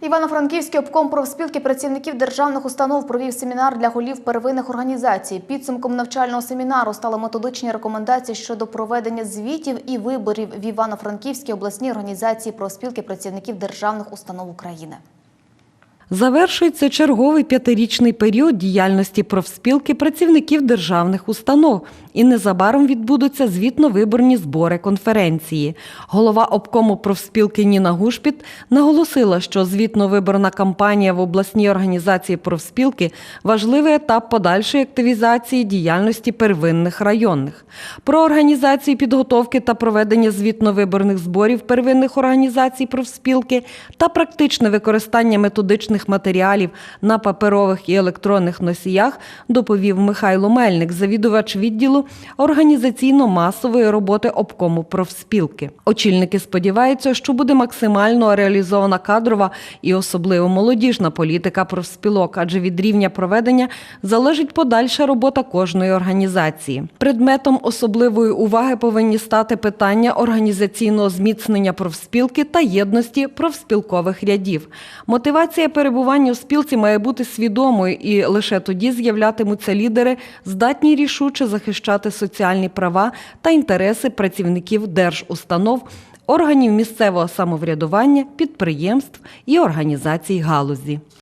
Івано-Франківський обком профспілки працівників державних установ провів семінар для голів первинних організацій. Підсумком навчального семінару стали методичні рекомендації щодо проведення звітів і виборів в Івано-Франківській обласній організації профспілки працівників державних установ України. Завершується черговий п'ятирічний період діяльності профспілки працівників державних установ і незабаром відбудуться звітно-виборні збори конференції. Голова обкому профспілки Ніна Гушпіт наголосила, що звітно-виборна кампанія в обласній організації профспілки важливий етап подальшої активізації діяльності первинних районних. Про організацію підготовки та проведення звітно-виборних зборів первинних організацій профспілки та практичне використання методичних матеріалів на паперових і електронних носіях доповів Михайло Мельник, завідувач відділу організаційно-масової роботи обкому профспілки. Очільники сподіваються, що буде максимально реалізована кадрова і особливо молодіжна політика профспілок, адже від рівня проведення залежить подальша робота кожної організації. Предметом особливої уваги повинні стати питання організаційного зміцнення профспілки та єдності профспілкових рядів. Мотивація перебування у спілці має бути свідомою, і лише тоді з'являтимуться лідери, здатні рішуче захищати соціальні права та інтереси працівників держустанов, органів місцевого самоврядування, підприємств і організацій галузі.